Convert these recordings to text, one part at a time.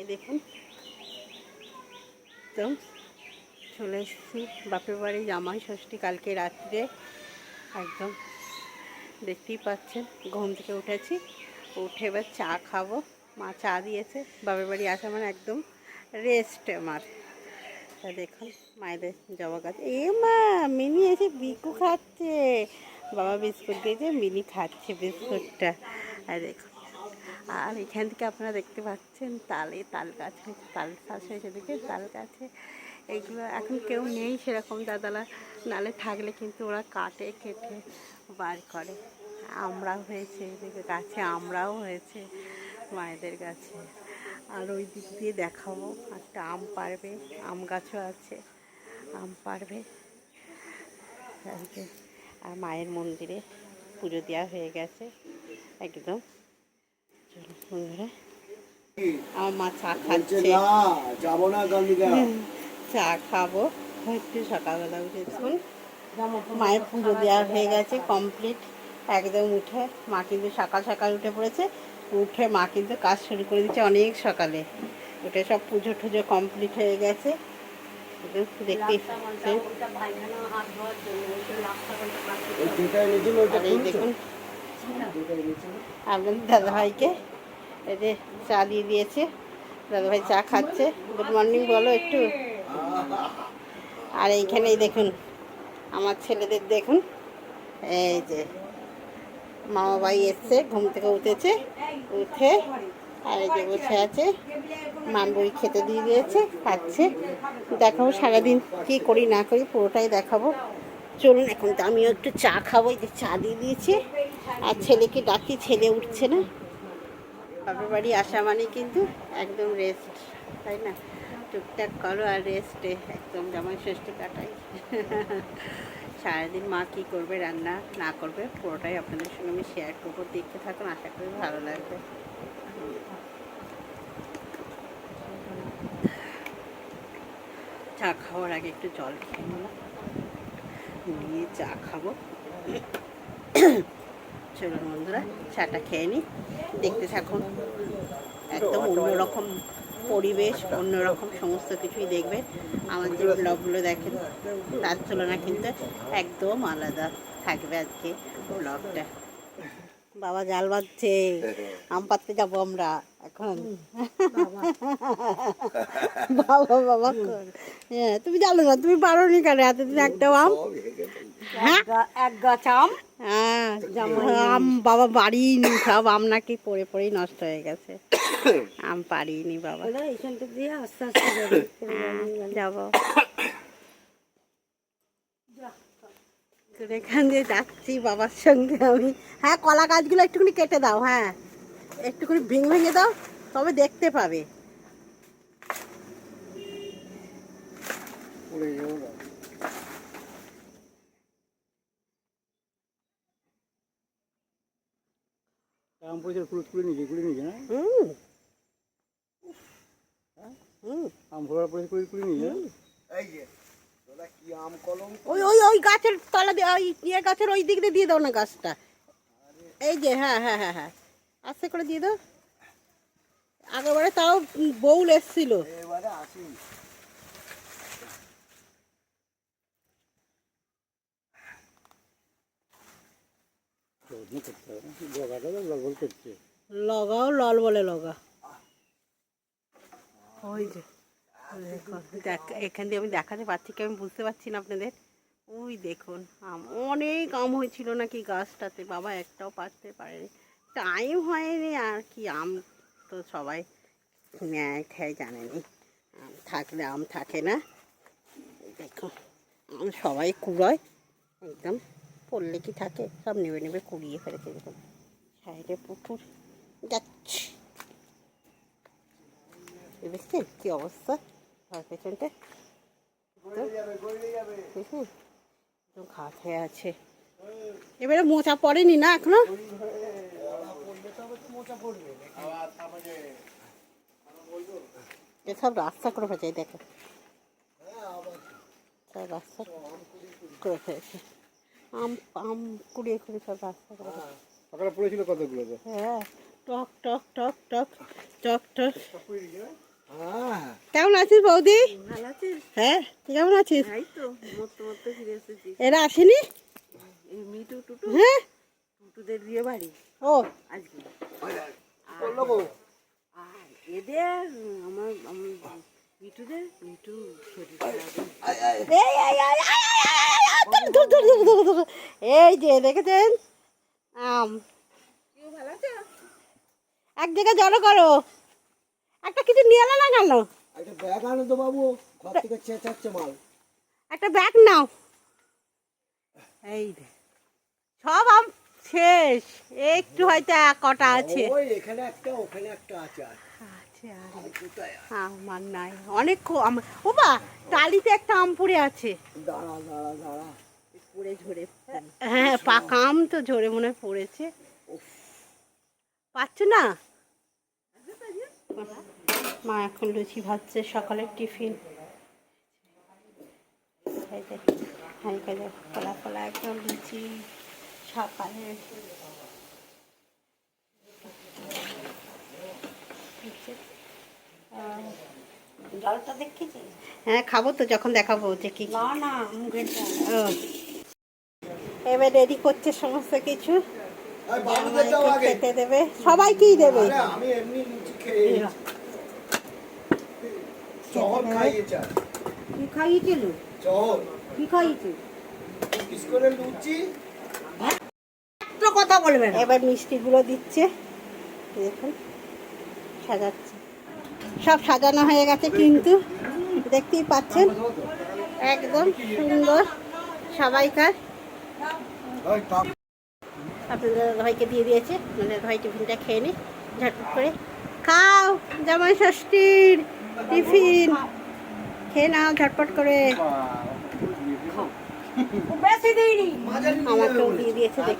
এই দেখুন। তো চলে এসেছি। বাপের বাড়ি জামাই ষষ্ঠী কালকে রাত্রে। একদম দেখতেই পাচ্ছেন, ঘুম থেকে উঠেছি। উঠে এবার চা খাব। মা চা দিয়েছে। বাপের বাড়ি আসা মানে একদম রেস্ট আমার তা দেখুন, মায়েদের জবা গাছ। এ মা, মিনি এসে বিকু খাচ্ছে। বাবা বিস্কুট দিয়েছে, মিনি খাচ্ছে বিস্কুটটা। আর দেখুন আর এখান থেকে আপনারা দেখতে পাচ্ছেন তালে, তাল গাছ হয়েছে, তাল গাছ হয়েছে দেখে তাল গাছে এগুলো এখন কেউ নেই সেরকম দাদারা। নালে থাকলে কিন্তু ওরা কাটে, কেটে, বার করে। আমরা হয়েছে এদিকে গাছে, আমরাও হয়েছে মায়েদের গাছে। আর ওই দিক দিয়ে দেখাবো, একটা আম পারবে, আম গাছও আছে, আম পারবে। আর মায়ের মন্দিরে পুজো দেওয়া হয়ে গেছে, একদম। চলো বন্ধুরা আমার মা চা খাচ্ছে। যাব না চা খাব। একটু সকালবেলা উঠে দেখুন মায়ের পুজো দেওয়া হয়ে গেছে কমপ্লিট। একদম উঠে মা কিন্তু সকাল সকাল উঠে পড়েছে। উঠে মা কিন্তু কাজ শুরু করে দিচ্ছে অনেক সকালে। উঠে সব পুজো টুজো কমপ্লিট হয়ে গেছে। খুলছো? দেখুন আপনাদের দাদাভাইকে এই যে চা দিয়ে দিয়েছে। দাদাভাই চা খাচ্ছে। গুড মর্নিং বলো একটু। আর এইখানেই দেখুন, আমার ছেলেদের দেখুন। এই যে মামা ভাই এসছে, ঘুম থেকে উঠেছে, উঠে আর এই যে বসে আছে। মানবই খেতে দিয়ে দিয়েছে, খাচ্ছে। দেখাবো সারাদিন কি করি না করি, পুরোটাই দেখাবো। চলুন এখন তো আমিও একটু চা খাব, এই যে চা দিয়ে দিয়েছি। আর ছেলেকে ডাকি ছেলে উঠছে না। বাপের বাড়ি আসা মানে কিন্তু একদম রেস্ট তাই না? টুকটাক করো আর রেস্টে একদম জামাই ষষ্ঠী কাটাই। সারাদিন মা কী করবে, রান্না না করবে, পুরোটাই আপনাদের সঙ্গে আমি শেয়ার করব। দেখতে থাকুন, আশা করি ভালো লাগবে। চা খাওয়ার আগে একটু জল খেয়ে নিলাম। নিয়ে চা খাব। চলুন বন্ধুরা চাটা খেয়ে নিই দেখতে থাকুন। একদম অন্যরকম পরিবেশ অন্যরকম সমস্ত কিছুই দেখবেন। আমার যে ব্লগগুলো দেখেন তার তুলনা কিন্তু একদম আলাদা থাকবে আজকে ব্লগটা বাবা জাল বাঁধছে আম পাততে যাব আমরা এখন। বাবা বাবা হ্যাঁ তুমি জানো না তুমি পারো নি কেন? এতদিন একটাও আম হ্যাঁ? এক গাছ আম হ্যাঁ আম বাবা বাড়িনি সব আম নাকি পড়ে পড়েই নষ্ট হয়ে গেছে। আম পারিনি বাবা। দিয়ে আস্তে আস্তে যাবে। হ্যাঁ, এখান দিয়ে যাচ্ছি বাবার সঙ্গে আমি। হ্যাঁ কলা গাছগুলো একটুখানি কেটে দাও হ্যাঁ। একটুখানি ভেঙে ভেঙে দাও তবে দেখতে পাবে। পড়ে যাব না। আম পয়সা কুড়ে কুড়ে নিয়েছে কুড়ে নিয়েছে না হুম আম ফোড়ার পয়সা কুড়ে কুড়ে নিয়েছে এই যে তোরা কি আম কলম ওই ওই ওই গাছের তলা দিয়ে ওই ইয়ে গাছের ওই দিক দিয়ে দিয়ে দাও না গাছটা। এই যে হ্যাঁ হ্যাঁ হ্যাঁ হ্যাঁ। আস্তে করে দিয়ে দাও। আগেবারে তাও বউল এসছিল। এবারে আসি। যত্ন করতে হবে করছে লগাও, লল বলে লগা ওই যে, দেখো এখান দিয়ে আমি দেখাতে পারছি কি আমি বুঝতে পারছি না আপনাদের। ওই দেখুন, আম, অনেক আম হয়েছিল নাকি গাছটাতে, বাবা একটাও পারতে পারেনি। টাইম হয়নি আর কি, আম তো সবাই নেয় খায় জানেনি। আম থাকলে আম থাকে না। এই দেখো, আম সবাই কুড়ায়, একদম পড়লে কি থাকে? সব নেবে নেবে কুড়িয়ে ফেলেছে দেখুন। সাইডে পুকুর। যাচ্ছে। দেখছেন কি অবস্থা? ঘর পেছনটা। দেখুন খাত হয়ে আছে। এবারে মোচা পড়েনি না এখনও? এসব রাস্তা করে এই দেখো। সব রাস্তা করে ফেলেছে। আম আম কুড়িয়ে কুড়িয়ে সব রাস্তা করে। সকালে পড়েছিল কতগুলো তো হ্যাঁ টক টক টক টক টক টক হ্যাঁ কেমন আছিস বৌদি ভালো আছিস হ্যাঁ তুই কেমন আছিস এই তো মরতে মরতে ফিরে এসেছি এরা আসেনি হ্যাঁ টুটুদের বিয়ে বাড়ি ও আজকে আর এদের আমার শরীর ধুর। এই যে দেখেছেন আম। কেউ ভালো আছে? এক জায়গায় জড়ো করো। একটা কিছু নিয়ে এলো না কেন একটা ব্যাগ আনো তো বাবু ঘর থেকে চেঁচাচ্ছে মাল। একটা ব্যাগ নাও। এই। সব আম শেষ। একটু হয়তো এক কটা আছে। ওই এখানে একটা ওখানে একটা আছে। আর আছে আর আর কোথায় আছে? আমার নাই। অনেক ও বা টালিতে একটা আম পড়ে আছে। দাঁড়া দাঁড়া দাঁড়া। পড়ে ঝরে হ্যাঁ পাকা আম তো ঝরে মনে হয় পড়েছে। পাচ্ছ না? মা এখন লুচি ভাজছে সকালের টিফিন। হালকা ফোলা ফোলা একদম লুচি সকালে জলটা দেখেছিস? হ্যাঁ খাব তো যখন দেখাবো যে কি না না মুখের ও। এবার রেডি করছে সমস্ত কিছু। খেতে দেবে। সবাইকেই দেবে। আর। কি খাইয়েছিল কি খাইয়েছিল তো কথা বলবে না। এবার মিষ্টিগুলো দিচ্ছে। দেখুন সাজাচ্ছে। সব সাজানো হয়ে গেছে কিন্তু। দেখতেই পাচ্ছেন? একদম সুন্দর সবাইকার। আপনাদের ভাইকে দিয়ে দিয়েছে। মানে ভাই টিফিনটা খেয়ে নি ঝটপট করে খাও জামাই ষষ্ঠীর টিফিন। খেয়ে নাও ঝটপট করে। আমাকেও দিয়ে দিয়েছে নি।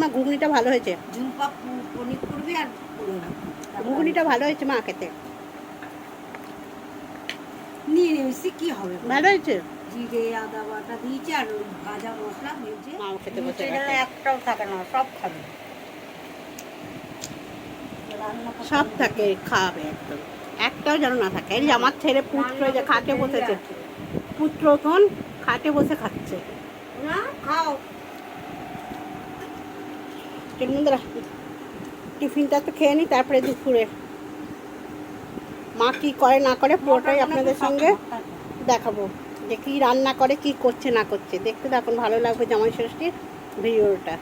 মা ঘুগনিটা ভালো হয়েছে। ঘুগনিটা ভালো হয়েছে মা খেতে। নিয়ে নিবি কি হবে ভালো হয়েছে? জিরে আদা বাটা দিয়েছে আর ওই ভাজা মশলা দিয়েছে। খেতে বসে। একটাও থাকে না সব খাবে। সব থাকে খাবে একদম। একটাও যেন না থাকে। এই আমার ছেলে পুত্র যে খাটে বসেছে। পুত্র তখন খাটে বসে খাচ্ছে। না খাও। টিফিনটা তো খেয়ে নি তারপরে দুপুরে। মা কি করে না করে পুরোটাই আপনাদের সঙ্গে দেখাবো যে কি রান্না করে, কি করছে, না করছে। দেখতে এখন ভালো লাগবে জামাই ষষ্ঠীর ভিডিওটা।